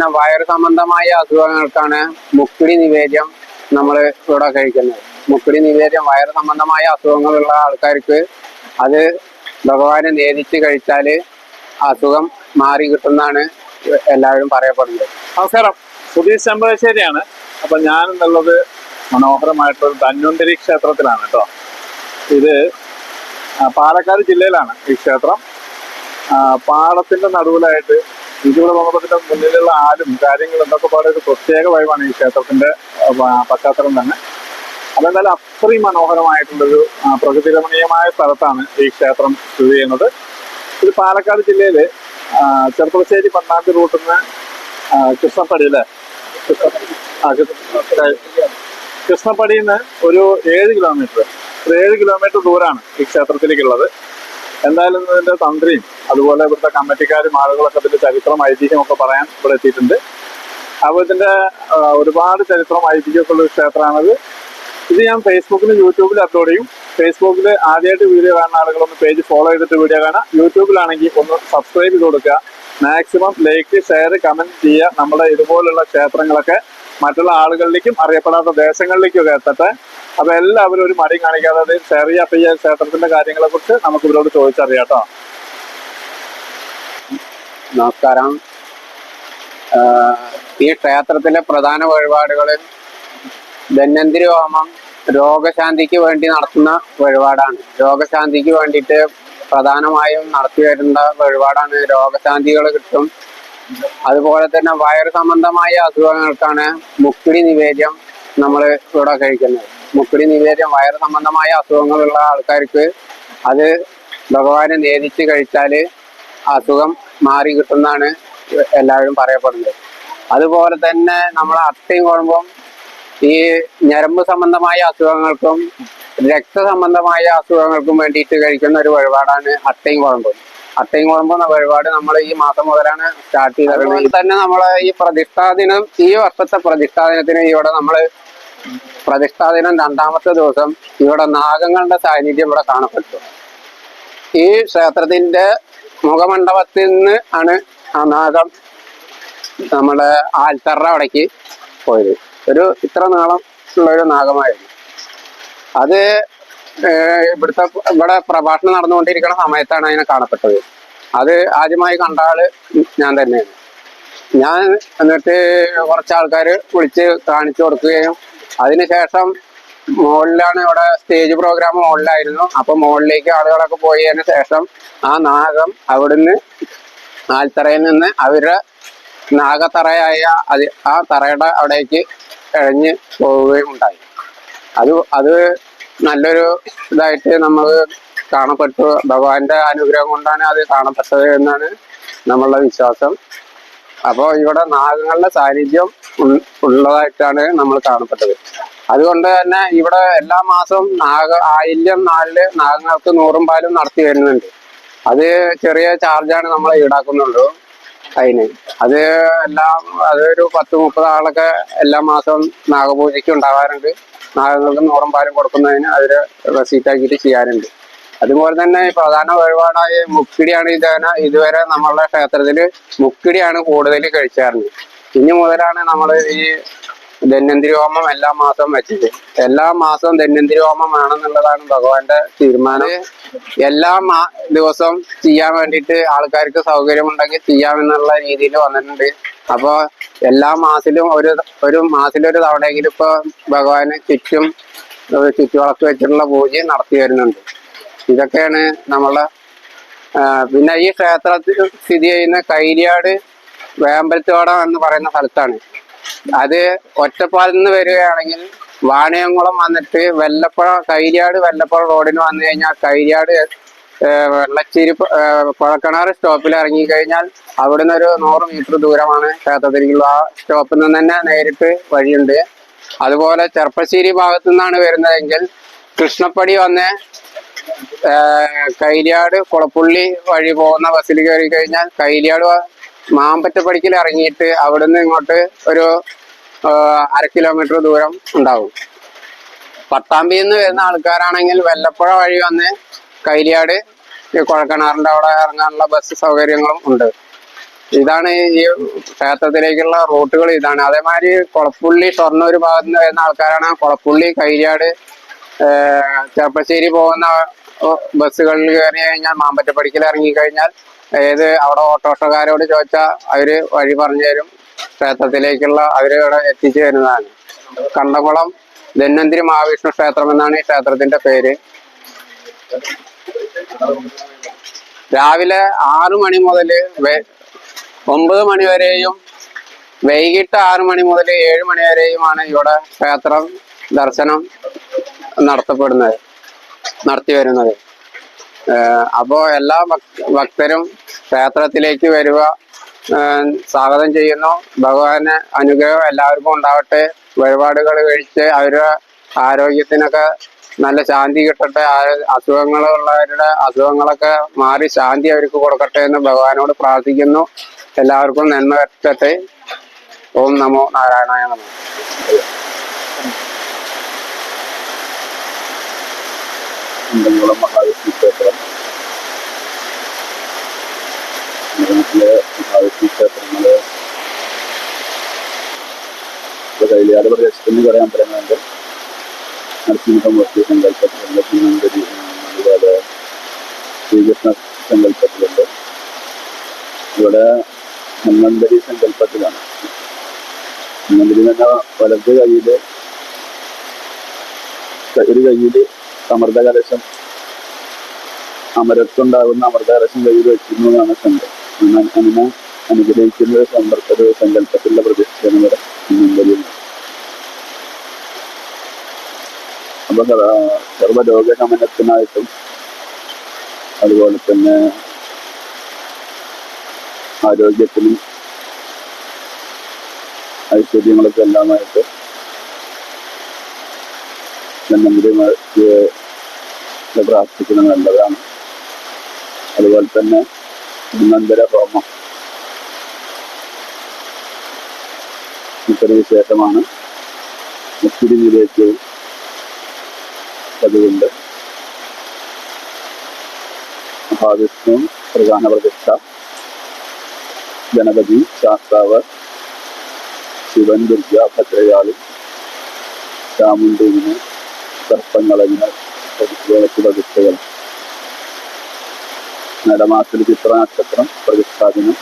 തന്നെ വയറ് സംബന്ധമായ അസുഖങ്ങൾക്കാണ് മുക്കിടി നിവേദ്യം നമ്മൾ ഇവിടെ കഴിക്കുന്നത്. മുക്കിടി നിവേദ്യം വയറ് സംബന്ധമായ അസുഖങ്ങളുള്ള ആൾക്കാർക്ക് അത് ഭഗവാനെ നേരിച്ച് കഴിച്ചാൽ അസുഖം മാറി കിട്ടുന്നതാണ് എല്ലാവരും പറയപ്പെടുന്നത്. നമസ്കാരം. സുധീഷ് ചെമ്പകശ്ശേരിയാണ് അപ്പൊ ഞാൻ എന്നുള്ളത് മനോഹരമായിട്ടുള്ള ധന്വന്തരി ക്ഷേത്രത്തിലാണ് കേട്ടോ. ഇത് പാലക്കാട് ജില്ലയിലാണ് ഈ ക്ഷേത്രം. പാടത്തിന്റെ നടുവിലായിട്ട് ഇതിവിടെ നോക്കുമ്പോൾ മുന്നിലുള്ള ആരും കാര്യങ്ങളും എന്നൊക്കെ പറയുന്ന ഒരു പ്രത്യേക വൈവാണ് ഈ ക്ഷേത്രത്തിന്റെ പശ്ചാത്തലം തന്നെ. അതെന്തായാലും അത്രയും മനോഹരമായിട്ടുള്ളൊരു ആ, പ്രകൃതി രമണീയമായ സ്ഥലത്താണ് ഈ ക്ഷേത്രം സ്ഥിതി ചെയ്യുന്നത്. ഇത് പാലക്കാട് ജില്ലയിൽ ചെറുപ്പശ്ശേരി പന്നാമ്പി റൂട്ടിൽ നിന്ന് കൃഷ്ണപ്പടി അല്ലേ? കൃഷ്ണപ്പടിയിൽ നിന്ന് ഒരു ഏഴ് കിലോമീറ്റർ ഒരു ഏഴ് കിലോമീറ്റർ ദൂരമാണ് ഈ ക്ഷേത്രത്തിലേക്കുള്ളത്. എന്തായാലും ഇതിന്റെ തന്ത്രിയും അതുപോലെ ഇവിടുത്തെ കമ്മിറ്റിക്കാരും ആളുകളൊക്കെ ഇതിന്റെ ചരിത്രം ഐതിഹ്യം ഒക്കെ പറയാൻ ഇവിടെ എത്തിയിട്ടുണ്ട്. അപ്പോൾ ഇതിന്റെ ഒരുപാട് ചരിത്രം ഐതിഹ്യമൊക്കെ ഉള്ള ഒരു ക്ഷേത്രമാണത്. ഇത് ഞാൻ ഫേസ്ബുക്കിലും യൂട്യൂബിൽ അപ്ലോഡ് ചെയ്യും. ഫേസ്ബുക്കിൽ ആദ്യമായിട്ട് വീഡിയോ കാണുന്ന ആളുകളൊന്ന് പേജ് ഫോളോ ചെയ്തിട്ട് വീഡിയോ കാണാം യൂട്യൂബിലാണെങ്കിൽ ഒന്ന് സബ്സ്ക്രൈബ് ചെയ്ത് കൊടുക്കുക. മാക്സിമം ലൈക്ക് ഷെയർ കമന്റ് ചെയ്യുക. നമ്മുടെ ഇതുപോലുള്ള ക്ഷേത്രങ്ങളൊക്കെ മറ്റുള്ള ആളുകളിലേക്കും അറിയപ്പെടാത്ത ദേശങ്ങളിലേക്കും ഒക്കെ എത്തട്ടെ. അപ്പൊ എല്ലാവരും ഒരു മടി കാണിക്കാതെ ചെറിയ പയ്യ ക്ഷേത്രത്തിന്റെ കാര്യങ്ങളെ കുറിച്ച് നമുക്ക് ഇവരോട് ചോദിച്ചറിയാം കേട്ടോ. നമസ്കാരം. ഈ ക്ഷേത്രത്തിലെ പ്രധാന വഴിപാടുകളിൽ ധന്വന്തിരി ഹോമം രോഗശാന്തിക്ക് വേണ്ടി നടത്തുന്ന വഴിപാടാണ്. രോഗശാന്തിക്ക് വേണ്ടിയിട്ട് പ്രധാനമായും നടത്തി വരുന്ന വഴിപാടാണ് രോഗശാന്തികൾ കിട്ടും. അതുപോലെ തന്നെ വയറ് സംബന്ധമായ അസുഖങ്ങൾക്കാണ് മുക്കിടി നിവേദ്യം നമ്മൾ ഇവിടെ കഴിക്കുന്നത്. മുക്കിടി നിവേദ്യം വയറ് സംബന്ധമായ അസുഖങ്ങളുള്ള ആൾക്കാർക്ക് അത് ഭഗവാനെ നേദിച്ച് കഴിച്ചാൽ അസുഖം മാറി കിട്ടുന്നതാണ് എല്ലാവരും പറയപ്പെടുന്നത്. അതുപോലെ തന്നെ നമ്മൾ അട്ടയും കുഴമ്പും ഈ ഞരമ്പ് സംബന്ധമായ അസുഖങ്ങൾക്കും രക്ത സംബന്ധമായ അസുഖങ്ങൾക്കും വേണ്ടിയിട്ട് കഴിക്കുന്ന ഒരു വഴിപാടാണ് അട്ടയും കുഴമ്പും. അട്ടയും കുഴമ്പ് എന്ന വഴിപാട് നമ്മൾ ഈ മാസം മുതലാണ് സ്റ്റാർട്ട് ചെയ്തത്. തന്നെ നമ്മൾ ഈ പ്രതിഷ്ഠാ ദിനം ഈ വർഷത്തെ പ്രതിഷ്ഠാദിനത്തിന് ഇവിടെ നമ്മൾ പ്രതിഷ്ഠാദിനം രണ്ടാമത്തെ ദിവസം ഇവിടെ നാഗങ്ങളുടെ സാന്നിധ്യം ഇവിടെ കാണപ്പെട്ടു. ഈ ക്ഷേത്രത്തിന്റെ മുഖമണ്ഡപത്തിൽ നിന്ന് ആണ് ആ നാഗം നമ്മുടെ ആൽത്തറ അവിടേക്ക് പോയത്. ഒരു ഇത്ര നാളം ഉള്ള ഒരു നാഗമായിരുന്നു. അത് ഇവിടുത്തെ ഇവിടെ പ്രഭാഷണം നടന്നുകൊണ്ടിരിക്കുന്ന സമയത്താണ് അതിനെ കാണപ്പെട്ടത്. അത് ആദ്യമായി കണ്ട ആൾ ഞാൻ തന്നെയാണ്. ഞാൻ എന്നിട്ട് കുറച്ച് ആൾക്കാർ വിളിച്ച് കാണിച്ചു കൊടുക്കുകയും അതിനുശേഷം മുകളിലാണ് ഇവിടെ സ്റ്റേജ് പ്രോഗ്രാം മുകളിലായിരുന്നു അപ്പൊ മുകളിലേക്ക് ആളുകളൊക്കെ പോയതിന് ശേഷം ആ നാഗം അവിടുന്ന് ആൽത്തറയിൽ നിന്ന് അവരുടെ നാഗത്തറയായ ആ തറയുടെ അവിടേക്ക് ഇഴഞ്ഞ് പോവുകയും ഉണ്ടായി. അത് അത് നല്ലൊരു ഇതായിട്ട് നമ്മൾ കാണപ്പെട്ടു. ഭഗവാന്റെ അനുഗ്രഹം കൊണ്ടാണ് അത് കാണപ്പെട്ടത് എന്നാണ് നമ്മളുടെ വിശ്വാസം. അപ്പോൾ ഇവിടെ നാഗങ്ങളുടെ സാന്നിധ്യം ഉള്ളതായിട്ടാണ് നമ്മൾ കാണപ്പെട്ടത്. അതുകൊണ്ട് തന്നെ ഇവിടെ എല്ലാ മാസവും നാഗ ആയില്യം നാലിൽ നാഗങ്ങൾക്ക് നൂറും പാലും നടത്തി വരുന്നുണ്ട്. അത് ചെറിയ ചാർജാണ് നമ്മൾ ഈടാക്കുന്നുള്ളൂ അതിന്. അത് എല്ലാം അതൊരു പത്ത് മുപ്പത് ആളൊക്കെ എല്ലാ മാസവും നാഗപൂജയ്ക്ക് ഉണ്ടാവാറുണ്ട്. നാഗങ്ങൾക്ക് നൂറും പാലും കൊടുക്കുന്നതിന് അതൊരു റെസീറ്റ് ആക്കിയിട്ട് ചെയ്യാറുണ്ട്. അതുപോലെ തന്നെ പ്രധാന വഴിപാടായ മുക്കിടിയാണ് ഇതേന ഇതുവരെ നമ്മളുടെ ക്ഷേത്രത്തിൽ മുക്കിടിയാണ് കൂടുതൽ കഴിച്ചാറുണ്ട്. ഇനി മുതലാണ് നമ്മൾ ഈ ധന്വന്തിരി ഹോമം എല്ലാ മാസവും വെച്ചത്. എല്ലാ മാസവും ധന്വന്തിരി ഹോമം വേണമെന്നുള്ളതാണ് ഭഗവാന്റെ തീരുമാനം. എല്ലാ മാ ദിവസവും ചെയ്യാൻ വേണ്ടിയിട്ട് ആൾക്കാർക്ക് സൗകര്യമുണ്ടെങ്കിൽ ചെയ്യാമെന്നുള്ള രീതിയിൽ വന്നിട്ടുണ്ട്. അപ്പോൾ എല്ലാ മാസത്തിലും ഒരു ഒരു മാസത്തിലൊരു തവണയെങ്കിലും ഇപ്പൊ ഭഗവാന് ചുറ്റും ചുറ്റുവിളക്ക് വെച്ചിട്ടുള്ള പൂജയും നടത്തി വരുന്നുണ്ട്. ഇതൊക്കെയാണ് നമ്മളെ പിന്നെ ഈ ക്ഷേത്രത്തിൽ സ്ഥിതി ചെയ്യുന്ന കൈരിയാട് വേമ്പലത്തോടം എന്ന് പറയുന്ന സ്ഥലത്താണ്. അത് ഒറ്റപ്പാലിൽ നിന്ന് വരികയാണെങ്കിൽ വാണിയംകുളം വന്നിട്ട് വെല്ലപ്പുഴ കൈരിയാട് വെല്ലപ്പുഴ റോഡിന് വന്നു കഴിഞ്ഞാൽ കൈരിയാട് വെള്ളച്ചേരി കുഴക്കണാർ സ്റ്റോപ്പിൽ ഇറങ്ങി കഴിഞ്ഞാൽ നിന്ന് ഒരു നൂറ് മീറ്റർ ദൂരമാണ് ക്ഷേത്രത്തിലേക്കുള്ള ആ സ്റ്റോപ്പിൽ നിന്ന് തന്നെ നേരിട്ട് വഴിയുണ്ട്. അതുപോലെ ചെർപ്പശ്ശേരി ഭാഗത്തു നിന്നാണ് വരുന്നതെങ്കിൽ കൃഷ്ണപ്പടി വന്ന് കൈലിയാട് കുളപ്പുള്ളി വഴി പോകുന്ന ബസ്സിൽ കയറി കഴിഞ്ഞാൽ കൈലിയാട് മാമ്പറ്റപ്പടിക്കൽ ഇറങ്ങിയിട്ട് അവിടുന്ന് ഇങ്ങോട്ട് ഒരു അര കിലോമീറ്റർ ദൂരം ഉണ്ടാവും. പട്ടാമ്പിയിൽ നിന്ന് വരുന്ന ആൾക്കാരാണെങ്കിൽ വെല്ലപ്പുഴ വഴി വന്ന് കൈലിയാട് ഈ കുഴക്കണാറിന്റെ അവിടെ ഇറങ്ങാനുള്ള ബസ് സൗകര്യങ്ങളും ഉണ്ട്. ഇതാണ് ഈ ക്ഷേത്രത്തിലേക്കുള്ള റൂട്ടുകൾ ഇതാണ്. അതേമാതിരി കുളപ്പുള്ളി ഷൊർണൂർ ഭാഗത്ത് നിന്ന് വരുന്ന ആൾക്കാരാണ് കുളപ്പുള്ളി കൈലിയാട് ചെറുപ്പശ്ശേരി പോകുന്ന ബസ്സുകളിൽ കയറി കഴിഞ്ഞാൽ മാമ്പറ്റപ്പടിക്കൽ ഇറങ്ങി കഴിഞ്ഞാൽ ഏത് അവിടെ ഓട്ടോറിക്ഷക്കാരോട് ചോദിച്ചാൽ അവർ വഴി പറഞ്ഞു തരും. ക്ഷേത്രത്തിലേക്കുള്ള അവർ ഇവിടെ എത്തിച്ചു തരുന്നതാണ്. കണ്ടംകുളം ധന്വന്തിരി മഹാവിഷ്ണു ക്ഷേത്രം എന്നാണ് ഈ ക്ഷേത്രത്തിന്റെ പേര്. രാവിലെ ആറു മണി മുതൽ ഒമ്പത് മണി വരെയും വൈകിട്ട് ആറു മണി മുതൽ ഏഴ് മണി വരെയുമാണ് ഇവിടെ ക്ഷേത്രം ദർശനം നടത്തപ്പെടുന്നത്. നടത്തി വരുന്നത്. ഏഹ് അപ്പോ എല്ലാ ഭക്- ഭക്തരും ക്ഷേത്രത്തിലേക്ക് വരിക സ്വാഗതം ചെയ്യുന്നു. ഭഗവാന് അനുഗ്രഹം എല്ലാവർക്കും ഉണ്ടാവട്ടെ. വഴിപാടുകൾ കഴിച്ച് അവരുടെ ആരോഗ്യത്തിനൊക്കെ നല്ല ശാന്തി കിട്ടട്ടെ. അസുഖങ്ങൾ ഉള്ളവരുടെ അസുഖങ്ങളൊക്കെ മാറി ശാന്തി അവർക്ക് കൊടുക്കട്ടെ എന്ന് ഭഗവാനോട് പ്രാർത്ഥിക്കുന്നു. എല്ലാവർക്കും നന്മ വരട്ടെ ഓം നമോ നാരായണായ നമോ. കുണ്ടംകുളം മഹാവിഷ്ണു ക്ഷേത്രം നാട്ടിലെ മഹാവിഷ്ണു ക്ഷേത്രങ്ങൾ കൈലിയാട് പ്രദേശത്തിന് പറയുന്നുണ്ട് അമ്പലങ്ങളുണ്ട് നരസിംഹമൂർത്തി സങ്കല്പത്തിലുണ്ട് പിന്നന്തരി അതുപോലെ ശ്രീകൃഷ്ണ സങ്കല്പത്തിലുണ്ട് ഇവിടെ ഹനുമന്തരി സങ്കല്പത്തിലാണ് ഹനുമന്തരി തന്നെ വലത് കയ്യിൽ ഒരു കയ്യിൽ അമൃത കലശം അമരത്തുണ്ടാകുന്ന അമൃത കലശം കയ്യിൽ വെക്കുന്നു എന്നാണ് സങ്കല്പം അങ്ങനെ അങ്ങനെ അനുഗ്രഹിക്കുന്ന ഒരു സമ്പർക്ക ഒരു സങ്കല്പത്തിലുള്ള പ്രതിഷ്ഠാനം മുമ്പലിൽ അപ്പൊ സർവ- സർവരോഗശമനത്തിനായിട്ടും അതുപോലെ തന്നെ ആരോഗ്യത്തിനും ഐശ്വര്യങ്ങളൊക്കെ എല്ലാമായിട്ട് ധന്വന്തരി പ്രാർത്ഥിക്കുന്നത് നല്ലതാണ്. അതുപോലെ തന്നെ ധന്വന്തര ഹോമം. ഇത്തരം വിശേഷമാണ്. ഒത്തിരി നിരേറ്റവും അതുകൊണ്ട് മഹാവിഷ്ണു പ്രധാന പ്രതിഷ്ഠ. ഗണപതി ശാസ്താവ് ശിവൻ ദുർഗ ഭദ്രകാളി ചാമുണ്ടിങ്ങനെ സർപ്പങ്ങളങ്ങനെ പ്രതിഷ്ഠ പ്രതിഷ്ഠകൾ മേടമാസത്തിൽ ചിത്ര നക്ഷത്രം പ്രതിഷ്ഠാദിനം.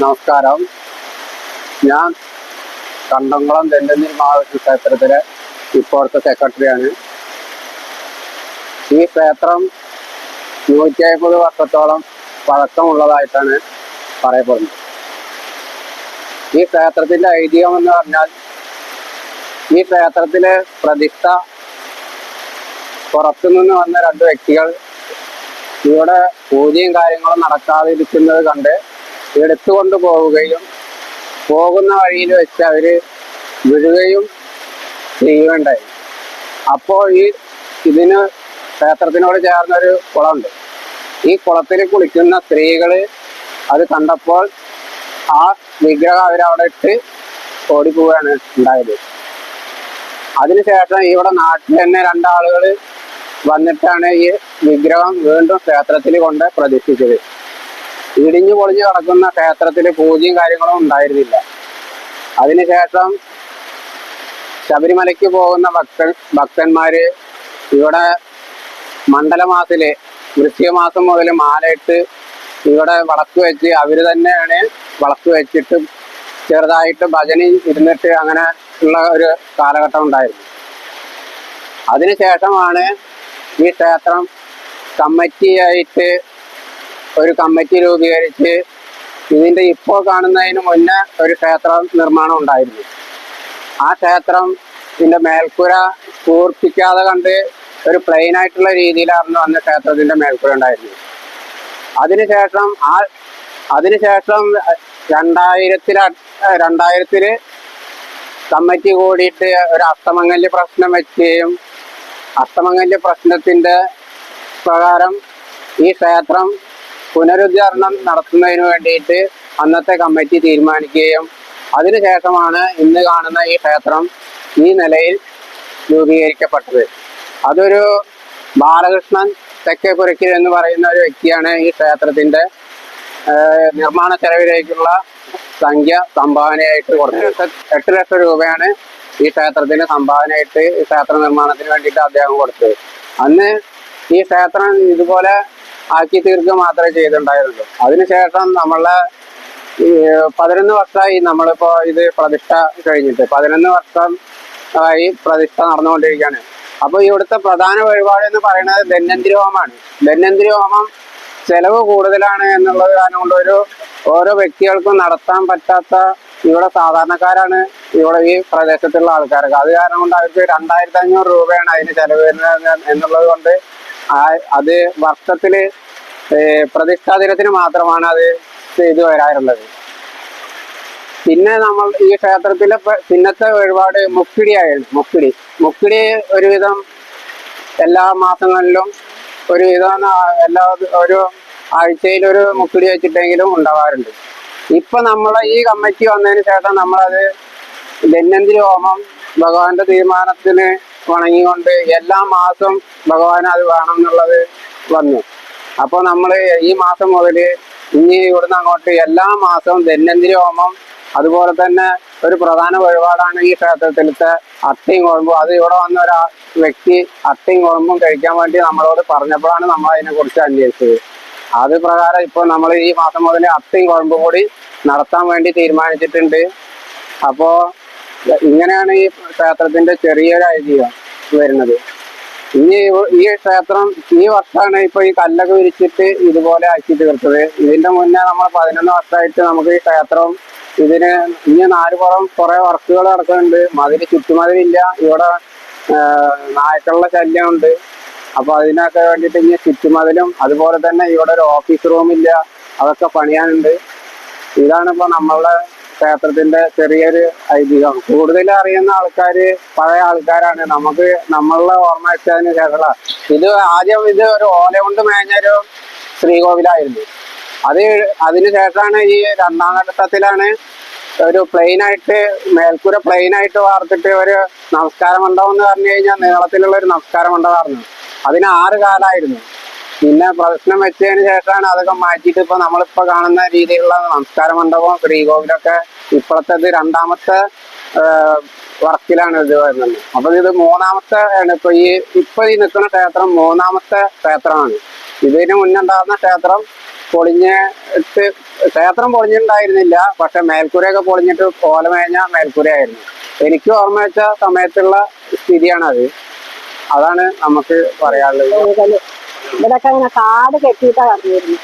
നമസ്കാരം. ഞാൻ കണ്ടംകുളം ദണ്ഡന്തിരി മഹാവിഷ്ണു ക്ഷേത്രത്തിലെ ഇപ്പോഴത്തെ സെക്രട്ടറിയാണ്. ഈ ക്ഷേത്രം നൂറ്റി അമ്പത് വർഷത്തോളം പഴക്കമുള്ളതായിട്ടാണ് പറയപ്പെടുന്നത്. ഈ ക്ഷേത്രത്തിന്റെ ഐതിഹ്യം എന്ന് പറഞ്ഞാൽ ഈ ക്ഷേത്രത്തിലെ പ്രതിഷ്ഠ പുറത്തുനിന്ന് വന്ന രണ്ട് വ്യക്തികൾ ഇവിടെ പൂജയും കാര്യങ്ങളും നടക്കാതിരിക്കുന്നത് കണ്ട് എടുത്തുകൊണ്ട് പോവുകയും പോകുന്ന വഴിയിൽ വെച്ച് അവർ വിടുകയും ചെയ്യുകയുണ്ടായി. അപ്പോ ഈ ഇതിന് ക്ഷേത്രത്തിനോട് ചേർന്നൊരു കുളമുണ്ട്. ഈ കുളത്തിൽ കുളിക്കുന്ന സ്ത്രീകൾ അത് കണ്ടപ്പോൾ ആ വിഗ്രഹം അവരവിടെ ഇട്ട് ഓടിപ്പോവുകയാണ് ഉണ്ടായത്. അതിനുശേഷം ഇവിടെ നാട്ടിൽ തന്നെ രണ്ടാളുകൾ വന്നിട്ടാണ് ഈ വിഗ്രഹം വീണ്ടും ക്ഷേത്രത്തിൽ കൊണ്ട് പ്രതിഷ്ഠിച്ചത് ഇടിഞ്ഞു പൊളിഞ്ഞു കിടക്കുന്ന ക്ഷേത്രത്തിൽ പൂജയും കാര്യങ്ങളും ഉണ്ടായിരുന്നില്ല. അതിനുശേഷം ശബരിമലയ്ക്ക് പോകുന്ന ഭക്തൻ ഭക്തന്മാര് ഇവിടെ മണ്ഡലമാസത്തിൽ വൃശ്ചികമാസം മുതൽ മാലയിട്ട് ഇവിടെ വളക്ക് വെച്ച് അവർ തന്നെയാണ് വളക്ക് വെച്ചിട്ട് ചെറുതായിട്ട് ഭജന ഇരുന്നിട്ട് അങ്ങനെ ഉള്ള ഒരു കാലഘട്ടം ഉണ്ടായിരുന്നു. അതിനുശേഷമാണ് ഈ ക്ഷേത്രം കമ്മിറ്റിയായിട്ട് ഒരു കമ്മിറ്റി രൂപീകരിച്ച് ഇതിന്റെ ഇപ്പോൾ കാണുന്നതിന് മുന്നേ ഒരു ക്ഷേത്ര നിർമ്മാണം ഉണ്ടായിരുന്നു. ആ ക്ഷേത്രം ഇതിന്റെ മേൽക്കുര പൂർത്തിക്കാതെ കണ്ട് ഒരു പ്ലെയിൻ ആയിട്ടുള്ള രീതിയിലായിരുന്നു അന്ന് ക്ഷേത്രത്തിന്റെ മേൽക്കുര ഉണ്ടായിരുന്നത്. അതിനുശേഷം ആ അതിനുശേഷം രണ്ടായിരത്തില രണ്ടായിരത്തിൽ കമ്മിറ്റി കൂടിയിട്ട് ഒരു അസ്തമംഗല്യ പ്രശ്നം വെക്കുകയും അഷ്ടമംഗല്യ പ്രശ്നത്തിന്റെ പ്രകാരം ഈ ക്ഷേത്രം പുനരുദ്ധാരണം നടത്തുന്നതിന് വേണ്ടിയിട്ട് അന്നത്തെ കമ്മിറ്റി തീരുമാനിക്കുകയും അതിനുശേഷമാണ് ഇന്ന് കാണുന്ന ഈ ക്ഷേത്രം ഈ നിലയിൽ രൂപീകരിക്കപ്പെട്ടത്. അതൊരു ബാലകൃഷ്ണൻ തെക്കേപ്പുരയ്ക്കൽ എന്ന് പറയുന്ന ഒരു വ്യക്തിയാണ് ഈ ക്ഷേത്രത്തിന്റെ നിർമ്മാണ ചെലവിലേക്കുള്ള സംഖ്യ സംഭാവനയായിട്ട് കൊടുത്തത്. എട്ട് ലക്ഷം രൂപയാണ് ഈ ക്ഷേത്രത്തിന് സംഭാവനയായിട്ട് ക്ഷേത്ര നിർമ്മാണത്തിന് വേണ്ടിയിട്ട് അദ്ദേഹം കൊടുത്തത്. അന്ന് ഈ ക്ഷേത്രം ഇതുപോലെ ആക്കി തീർക്കുക മാത്രമേ ചെയ്തിട്ടുണ്ടായിരുന്നുള്ളൂ. അതിനുശേഷം നമ്മളെ പതിനൊന്ന് വർഷമായി നമ്മളിപ്പോ ഇത് പ്രതിഷ്ഠ കഴിഞ്ഞിട്ട് പതിനൊന്ന് വർഷം ആയി പ്രതിഷ്ഠ നടന്നുകൊണ്ടിരിക്കുകയാണ്. അപ്പൊ ഇവിടുത്തെ പ്രധാന വഴിപാട് എന്ന് പറയുന്നത് ധന്വന്തിരി ഹോമമാണ്. ധന്വന്തിരി ഹോമം ചെലവ് കൂടുതലാണ് എന്നുള്ളത് കാരണം കൊണ്ട് ഒരു ഓരോ വ്യക്തികൾക്കും നടത്താൻ പറ്റാത്ത ഇവിടെ സാധാരണക്കാരാണ് ഇവിടെ ഈ പ്രദേശത്തുള്ള ആൾക്കാർക്ക്. അത് കാരണം കൊണ്ട് അവർക്ക് രണ്ടായിരത്തി അഞ്ഞൂറ് രൂപയാണ് അതിന് ചെലവ് വരുന്നത് എന്നുള്ളത് കൊണ്ട് അത് വർഷത്തിൽ പ്രതിഷ്ഠാ ദിനത്തിന് മാത്രമാണ് അത് ചെയ്തു വരാറുള്ളത്. പിന്നെ നമ്മൾ ഈ ക്ഷേത്രത്തിലെ പിന്നത്തെ വഴിപാട് മുക്കിടിയായിരുന്നു മുക്കിടി. മുക്കിടി ഒരുവിധം എല്ലാ മാസങ്ങളിലും ഒരുവിധം എല്ലാ ഒരു ആഴ്ചയിൽ ഒരു മുക്കിടി വെച്ചിട്ടെങ്കിലും ഉണ്ടാവാറുണ്ട്. ഇപ്പൊ നമ്മളെ ഈ കമ്മിറ്റി വന്നതിന് ശേഷം നമ്മളത് ധന്വന്തിരി ഹോമം ഭഗവാന്റെ തീരുമാനത്തിന് വണങ്ങിക്കൊണ്ട് എല്ലാ മാസം ഭഗവാൻ അത് വേണം എന്നുള്ളത് വന്നു. അപ്പോൾ നമ്മൾ ഈ മാസം മുതൽ ഇനി ഇവിടുന്ന് അങ്ങോട്ട് എല്ലാ മാസവും ധന്വന്തിരി ഹോമം അതുപോലെ തന്നെ ഒരു പ്രധാന വഴിപാടാണ് ഈ ക്ഷേത്രത്തിലത്തെ അട്ടയും കുഴമ്പും അത് ഇവിടെ വന്ന ഒരു വ്യക്തി അട്ടയും കുഴമ്പും കഴിക്കാൻ വേണ്ടി നമ്മളോട് പറഞ്ഞപ്പോഴാണ് നമ്മൾ അതിനെ കുറിച്ച് അന്വേഷിച്ചത്. അത് പ്രകാരം ഇപ്പോൾ നമ്മൾ ഈ മാസം മുതൽ അട്ടയും കുഴമ്പും കൂടി നടത്താൻ വേണ്ടി തീരുമാനിച്ചിട്ടുണ്ട്. അപ്പോ ഇങ്ങനെയാണ് ഈ ക്ഷേത്രത്തിന്റെ ചെറിയൊരു ഐതിഹ്യം വരുന്നത്. ഇനി ഈ ക്ഷേത്രം ഈ വർഷമാണ് ഇപ്പൊ ഈ കല്ലൊക്കെ വിരിച്ചിട്ട് ഇതുപോലെ ആക്കി തീർത്തത്. ഇതിന്റെ മുന്നേ നമ്മൾ പതിനൊന്ന് വർഷമായിട്ട് നമുക്ക് ഈ ക്ഷേത്രം ഇതിന് ഇനി നാലുപുറം കുറെ വർക്കുകൾ നടക്കുന്നുണ്ട്. മതിൽ ചുറ്റുമതിലില്ല. ഇവിടെ നായ്ക്കളുടെ ശല്യമുണ്ട്. അപ്പൊ അതിനൊക്കെ വേണ്ടിയിട്ട് ഇനി ചുറ്റുമതിലും അതുപോലെ തന്നെ ഇവിടെ ഒരു ഓഫീസ് റൂമില്ല. അതൊക്കെ പണിയാനുണ്ട്. ഇതാണ് ഇപ്പൊ നമ്മളുടെ ക്ഷേത്രത്തിന്റെ ചെറിയൊരു ഐതിഹ്യം. കൂടുതൽ അറിയുന്ന ആൾക്കാര് പഴയ ആൾക്കാരാണ്. നമുക്ക് നമ്മളുടെ ഓർമ്മ വെച്ചതിന് ശേഷമുള്ള ഇത് ആദ്യം ഇത് ഒരു ഓല കൊണ്ട് മേഞ്ഞൊരു ശ്രീകോവിലായിരുന്നു. അത് അതിനുശേഷമാണ് ഈ രണ്ടാം ഘട്ടത്തിലാണ് ഒരു പ്ലെയിൻ ആയിട്ട് മേൽക്കൂര പ്ലെയിൻ ആയിട്ട് വാർത്തിട്ട് ഒരു നമസ്കാര എന്ന് പറഞ്ഞു കഴിഞ്ഞാൽ നീളത്തിലുള്ള ഒരു നമസ്കാര മണ്ഡപമായിരുന്നു അതിന് ആറ് കാലായിരുന്നു. പിന്നെ പ്രശ്നം വെച്ചതിന് ശേഷമാണ് അതൊക്കെ മാറ്റിയിട്ട് ഇപ്പൊ നമ്മളിപ്പോ കാണുന്ന രീതിയിലുള്ള നമസ്കാര മണ്ഡപം ശ്രീകോവിലൊക്കെ ഇപ്പോഴത്തെ രണ്ടാമത്തെ വർക്കിലാണ് ഇത് വരുന്നത്. അപ്പൊ ഇത് മൂന്നാമത്തെ ആണ് ഇപ്പൊ ഈ ഇപ്പൊ ഈ നിൽക്കുന്ന ക്ഷേത്രം മൂന്നാമത്തെ ക്ഷേത്രമാണ്. ഇതിന് മുന്നുണ്ടാകുന്ന ക്ഷേത്രം പൊളിഞ്ഞിട്ട് ക്ഷേത്രം പൊളിഞ്ഞിട്ടുണ്ടായിരുന്നില്ല പക്ഷെ മേൽക്കൂരയൊക്കെ പൊളിഞ്ഞിട്ട് കോലമേഞ്ഞ മേൽക്കൂരയായിരുന്നു. എനിക്ക് ഓർമ്മ വെച്ച സമയത്തുള്ള സ്ഥിതിയാണത്. അതാണ് നമുക്ക് പറയാനുള്ളത്. ഇവിടൊക്കെ ഇങ്ങനെ കാട് കെട്ടിയിട്ടാ വന്നിരുന്നു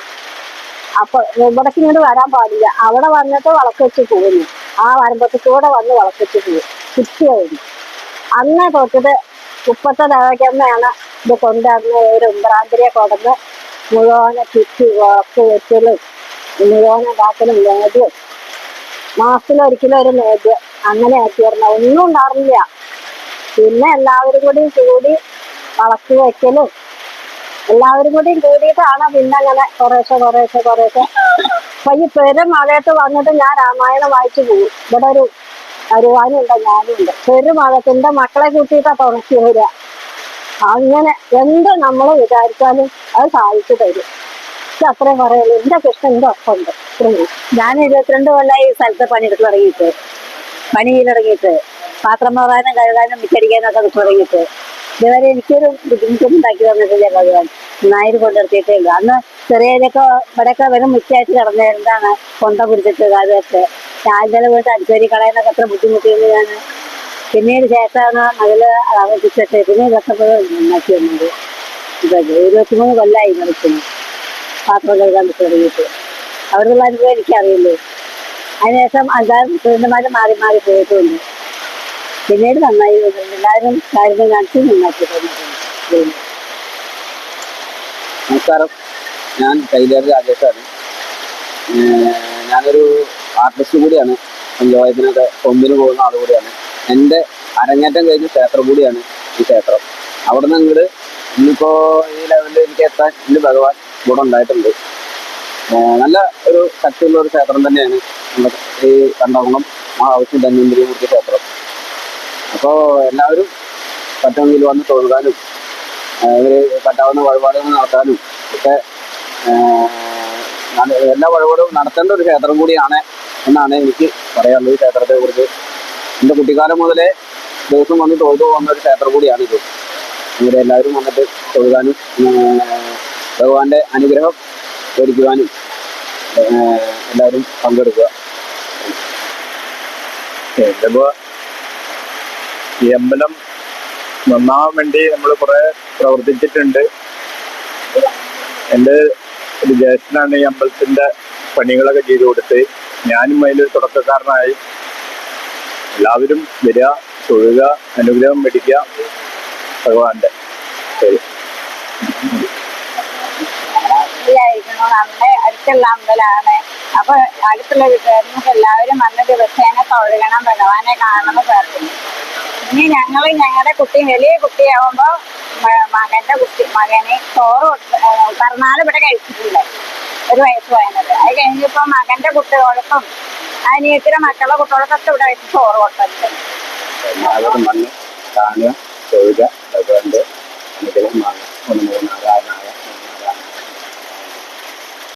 അപ്പൊ ഇവിടേക്ക് ഇങ്ങോട്ട് വരാൻ പാടില്ല. അവിടെ വന്നിട്ട് വളക്ക് വെച്ച് പോകുന്നു. ആ വരമ്പത്ത് കൂടെ വന്ന് വളക്ക് വെച്ച് പോകും ചുറ്റിയായിരുന്നു അന്ന് തൊട്ടിട്ട് മുപ്പത്തെ ദേവയ്ക്കമ്മയാണ് ഇത് കൊണ്ടുവന്ന് ഒരു ഉമ്പ്രാന്തിരിയെ കൊടന്ന് മുഴുവനെ ചുറ്റി വളക്ക് വെച്ചലും മുഴുവന ഉണ്ടാക്കലും നേദ്യം മാസത്തിലൊരിക്കലും ഒരു നേദ്യം അങ്ങനെ ആക്കിയിരുന്നു. ഒന്നും ഉണ്ടായിരുന്നില്ല. പിന്നെ എല്ലാവരും കൂടി കൂടി വളക്ക് വെക്കലും എല്ലാവരും കൂടി കൂടിയിട്ടാണ് പിന്നെ അങ്ങനെ കുറേശ്ശെ കുറേശ്ശെ കുറേശ്ശെ. അപ്പൊ ഈ പെരും മഴയത്ത് വന്നിട്ട് ഞാൻ രാമായണം വായിച്ചു പോകും. ഇവിടെ ഒരു അരുവാനുണ്ട് ഞാനും ഉണ്ട്. പെരുമഴത്തിന്റെ മക്കളെ കൂട്ടിയിട്ടാ തുണക്കി വരിക. അങ്ങനെ എന്ത് നമ്മൾ വിചാരിച്ചാലും അത് സാധിച്ചു തരും. അത്രയും പറയുള്ളൂ എന്റെ കൃഷ്ണൻ എന്റെ ഒപ്പമുണ്ട് ഞാൻ ഇരുപത്തിരണ്ട് കൊല്ലമായി ഈ സ്ഥലത്ത് പണിയെടുത്ത് തുടങ്ങിയിട്ട്. പണിയിൽ തുടങ്ങിയിട്ട് പാത്രം മാറാനും കഴുകാനും മിച്ചടിക്കാനും ഒക്കെ തുടങ്ങിയിട്ട്. ഇതുവരെ എനിക്കൊരു ബുദ്ധിമുട്ടൊന്നും ഉണ്ടാക്കി തന്നിട്ടില്ല ഭഗവാൻ. നന്നായിട്ട് കൊണ്ടിർത്തിയിട്ടേ ഉള്ളൂ. അന്ന് ചെറിയതൊക്കെ ഇവിടെയൊക്കെ വെറും മുറ്റായിട്ട് കിടന്നിരുന്നാണ് കൊണ്ട പിടിച്ചിട്ട് കാര്യമൊക്കെ ചാഞ്ചല പോയിട്ട് അടിച്ചേരി കളയുന്നൊക്കെ അത്ര ബുദ്ധിമുട്ടിയത് ഞാൻ പിന്നീട് ശേഷമാണ് മകൾ ആവർത്തിച്ചിട്ട് പിന്നെ ഇതൊക്കെ ഉണ്ടാക്കി വന്നത് മൂന്ന് ഇരുപത്തിമൂന്ന് കൊല്ലമായി നടക്കുന്നു പാത്രം കഴുകാൻ തുടങ്ങിയിട്ട്. അവിടെയുള്ള അനുഭവം എനിക്കറിയില്ലേ? അതിനുശേഷം അഞ്ചാറ് മാറി മാറി പോയിട്ടുണ്ട്. പിന്നീട് നന്നായി എല്ലാവരും കാര്യങ്ങൾ കാണിച്ച് നന്നാക്കി നമസ്കാരം. ഞാൻ കൈലേറി രാജേഷാണ്. ഞാനൊരു ആർട്ടിസ്റ്റ് കൂടിയാണ്. പഞ്ചായത്തിനൊക്കെ കൊമ്പിന് പോകുന്ന ആൾ കൂടിയാണ്. എന്റെ അരങ്ങേറ്റം കഴിഞ്ഞ ക്ഷേത്രം കൂടിയാണ് ഈ ക്ഷേത്രം. അവിടെ നിന്ന് ഇങ്ങോട്ട് ഇന്നിപ്പോ ഈ ലെവലിൽ എനിക്ക് എത്താൻ ഇന്ന് ഭഗവാൻ ഗുണം ഉണ്ടായിട്ടുണ്ട്. നല്ല ഒരു ശക്തിയുള്ള ഒരു ക്ഷേത്രം തന്നെയാണ് ഈ കണ്ടോളം ആ ആവശ്യം ധന്വന്തിരി ക്ഷേത്രം. അപ്പോൾ എല്ലാവരും പറ്റുമെങ്കിൽ വന്ന് തൊഴുകാനും ഇവർ പറ്റാവുന്ന വഴിപാടുകൾ നടത്താനും ഒക്കെ എല്ലാ വഴിപാടും നടത്തേണ്ട ഒരു ക്ഷേത്രം കൂടിയാണ് എന്നാണ് എനിക്ക് പറയാനുള്ളത് ക്ഷേത്രത്തെ കുറിച്ച്. എന്റെ കുട്ടിക്കാലം മുതലേ ദിവസം വന്ന് തൊഴുതു വന്ന ഒരു ക്ഷേത്രം കൂടിയാണ് ഇത്. ഇവിടെ എല്ലാവരും വന്നിട്ട് തൊഴുകാനും ഭഗവാന്റെ അനുഗ്രഹം ധരിക്കുവാനും എല്ലാവരും പങ്കെടുക്കുക. ഇതിപ്പോ ഈ അമ്പലം നന്നാവാൻ വേണ്ടി നമ്മൾ കുറെ പ്രവർത്തിച്ചിട്ടുണ്ട്. എന്റെ ഒരു ജ്യേഷ്ഠനാണ് ഈ അമ്പലത്തിന്റെ പണികളൊക്കെ ചെയ്തു കൊടുത്ത്. ഞാനും അതിലൊരു തുടക്കക്കാരനായി. എല്ലാവരും വരിക തൊഴുക അനുഗ്രഹം മേടിക്കുക ഭഗവാന്റെ ശരി അടുത്തുള്ള അമ്പലമാണ്. അപ്പൊ അടുത്തുള്ള വീട്ടുകാർക്ക് എല്ലാവരും വന്ന ദിവസേന തൊഴുകണം ഭഗവാനെ കാണണം പ്രാർത്ഥിക്കും ഇനി ഞങ്ങൾ ഞങ്ങളുടെ കുട്ടി വലിയ കുട്ടിയാവുമ്പോ മകന്റെ കുട്ടി മകനെ ചോറ് പിറന്നാൾ ഇവിടെ കഴിച്ചിട്ടില്ല. ഒരു വയസ്സ് പോയത് അത് കഴിഞ്ഞപ്പോ മകന്റെ കുട്ടികൾക്കും അനിയത്തിലെ മക്കളുടെ കുട്ടികൾക്കൊക്കെ ഇവിടെ വെച്ച് ചോറ് കൊടുത്തിട്ടുണ്ട്.